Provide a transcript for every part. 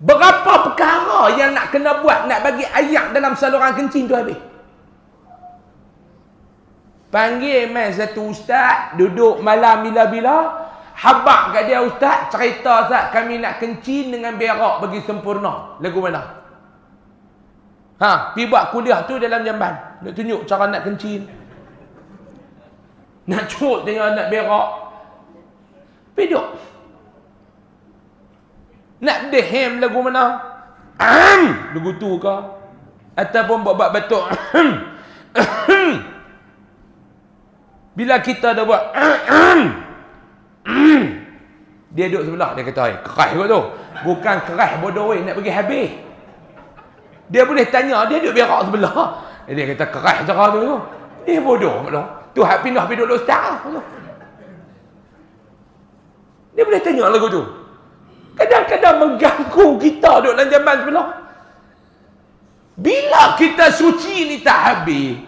Berapa perkara yang nak kena buat nak bagi ayak dalam saluran kencing tu habis? Panggil mai satu ustaz, duduk malam bila-bila, habak kat dia ustaz, cerita ustaz, kami nak kencing dengan berak bagi sempurna. Lagu mana? Ha, pergi buat kuliah tu dalam jamban. Nak tunjuk cara nak kencing. Nak curut tengok nak berak. Pergi duduk. Nak dehem lagu mana? Ahem, lagu tu ke? Ataupun buat-buat batuk. Bila kita dah buat dia duduk sebelah dia kata, "Keras kot tu." Bukan keras bodoh weh nak pergi habis. Dia boleh tanya, dia duduk berak sebelah. Dia kata keras cara tu. Eh bodoh pula. Tu hak pindah pergi duduk ustaz. Dia boleh tanya lagu tu. Kadang-kadang mengganggu kita duduk dalam zaman sebelah. Bila kita suci ni tak habis,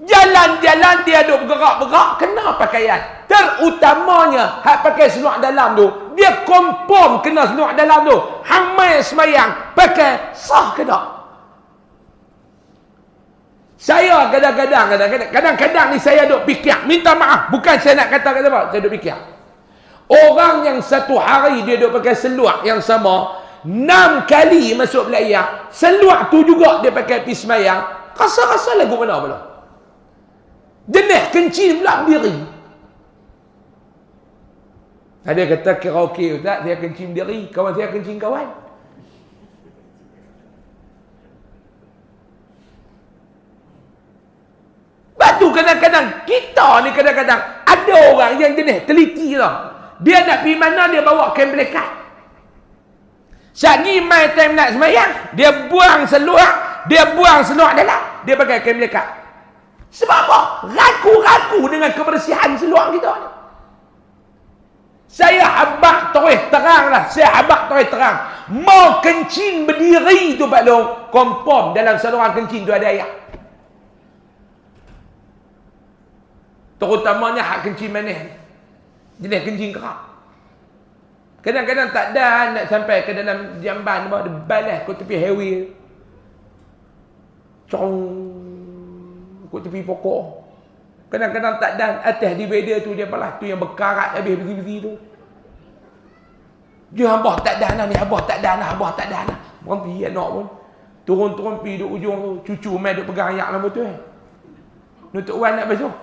Jalan-jalan dia duk bergerak-gerak kena pakaian. Terutamanya hak pakai seluar dalam tu, dia confirm kena seluar dalam tu. Hamai semayang pakai sah ke tak? Saya kadang-kadang kadang-kadang ni saya duk fikir, minta maaf, bukan saya nak kata kata apa, saya duk fikir. Orang yang satu hari dia duk pakai seluar yang sama, enam kali masuk belayar, seluar tu juga dia pakai pergi semayang, rasa-rasa lagu mana pula? Jenis kencing pula berdiri. Ada kata karaoke tak, saya kencing berdiri. Kawan saya kencing kawan. Batu kadang-kadang kita ni kadang-kadang ada orang yang jenis teliti lah. Dia nak pergi mana dia bawa kain belekat. Sagi mai time nak semayang, dia buang seluar, dia buang seluar dalam, dia pakai kain belekat. Sebab apa? Ragu-ragu dengan kebersihan seluar kita ni. Saya habak terus terang lah. Saya habak terus terang. Mau kencing berdiri tu Pak Long. Kompom dalam saluran kencing tu ada ayat. Terutamanya hak kencing manis. Jenis kencing kerak. Kadang-kadang tak ada nak sampai ke dalam jamban. Ada balas ke tepi highway. Cong Kut tepi pokok. Kadang-kadang tak dan atas divider tu dia balas tu yang berkarat habis besi-besi tu. Dia abah tak dan lah ni, abah tak dan lah, abah tak dan lah. Berhenti anak pun. Turun-turun pergi duduk ujung tu. Cucu main duduk pegang ayak lah betul eh. Nutuk wan nak besok.